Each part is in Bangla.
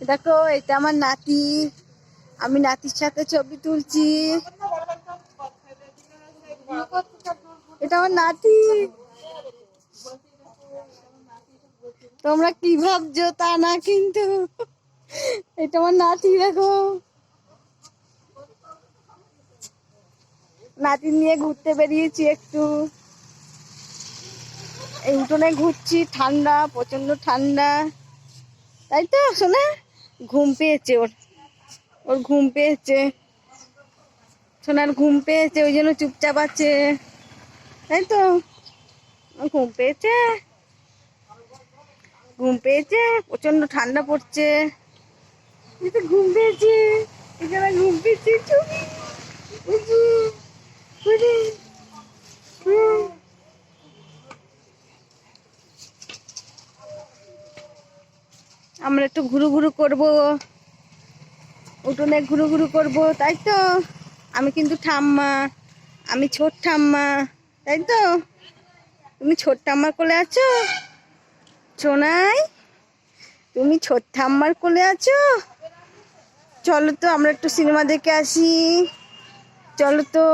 দেখো, এটা আমার নাতি। আমি নাতির সাথে ছবি তুলছি। এটা আমার নাতি। তোমরা কি ভাবছ তা না কিন্তু। এটা আমার নাতি, দেখো। নাতি নিয়ে ঘুরতে বেরিয়েছি একটু। এই উঠোনে ঘুরছি, ঠান্ডা প্রচণ্ড ঠান্ডা। তাই তো শোনা ঘুম পেয়েছে, ওর ওর ঘুম পেয়েছে। সোনার ঘুম পেয়েছে, ওই জন্য চুপচাপ আছে। তাই তো ঘুম পেয়েছে। ঘুম পেয়েছে প্রচণ্ড ঠান্ডা পড়ছে। ঘুম পেয়েছে, এখানে ঘুম পেয়েছে চুপি আমরা একটু ঘুরু ঘুরু করব। উঠোনে ঘুরু ঘুরু করব, তাই তো? আমি কিন্তু ঠাম্মা, আমি ছোট ঠাম্মা, তাই তো? তুমি ছোট ঠাম্মার কোলে আছো? সোনাই, তুমি ছোট ঠাম্মার কোলে আছো? চলো তো, আমরা একটু সিনেমা দেখে আসি। চলো তো।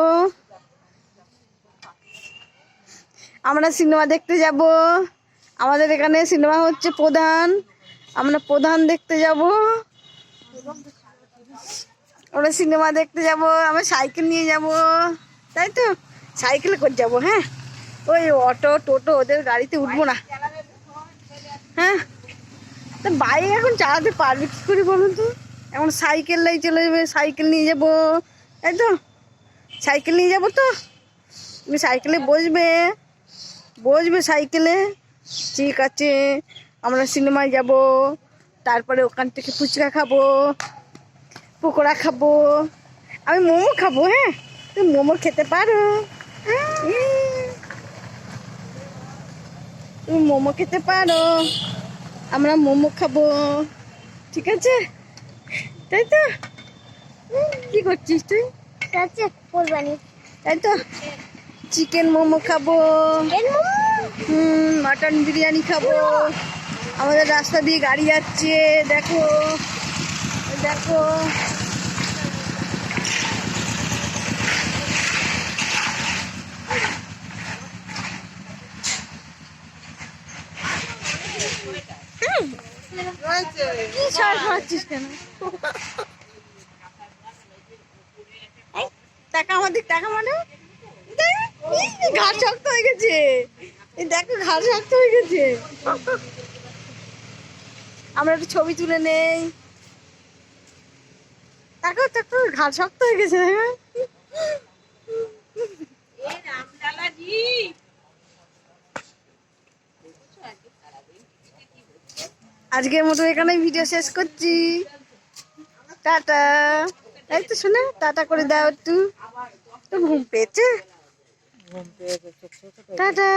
আমরা সিনেমা দেখতে যাব। আমাদের এখানে সিনেমা হচ্ছে প্রধান। আমরা প্রধান দেখতে যাব। আমরা সিনেমা দেখতে যাব, আমরা সাইকেল নিয়ে যাব। তাই তো? সাইকেলে করে যাব হ্যাঁ? ওই অটো, টোটো, ওদের গাড়িতে উঠবো না। হ্যাঁ? তা বাইক এখন চালাতে পারবে কি করে বলুন তো? এখন সাইকেল লাই চলে যাবে, সাইকেল নিয়ে যাব। তাই তো? সাইকেল নিয়ে যাব তো? তুমি সাইকেলে বসবে। বসবে সাইকেলে। ঠিক আছে। আমরা সিনেমায় যাব তারপরে ওখান থেকে ফুচকা খাব পকোড়া খাব। আমি মোমো খাব হ্যাঁ? তুমি মোমো খেতে পারো। উম। তুমি মোমো খেতে পারো। আমরা মোমো খাব। ঠিক আছে? তাই তো? কি করছিস তুই? কোরবানি। তাই তো? চিকেন মোমো খাব। হুম মাটন বিরিয়ানি খাব। আমাদের রাস্তা দিয়ে গাড়ি যাচ্ছে দেখো দেখো। কি শ্বাস মারছিস কেন? এই, টাকা টাকা মানে? শক্ত হয়ে গেছে। দেখো ঘাড় শক্ত হয়ে গেছে। আমরা একটু ছবি তুলে নেই। দেখো দেখো ঘাড় শক্ত হয়ে গেছে আজকের মতো এখানেই ভিডিও শেষ করছি। টাটা। এই তো শোনা টাটা করে দাও একটু। তো ঘুম পেয়েছে? টাটা।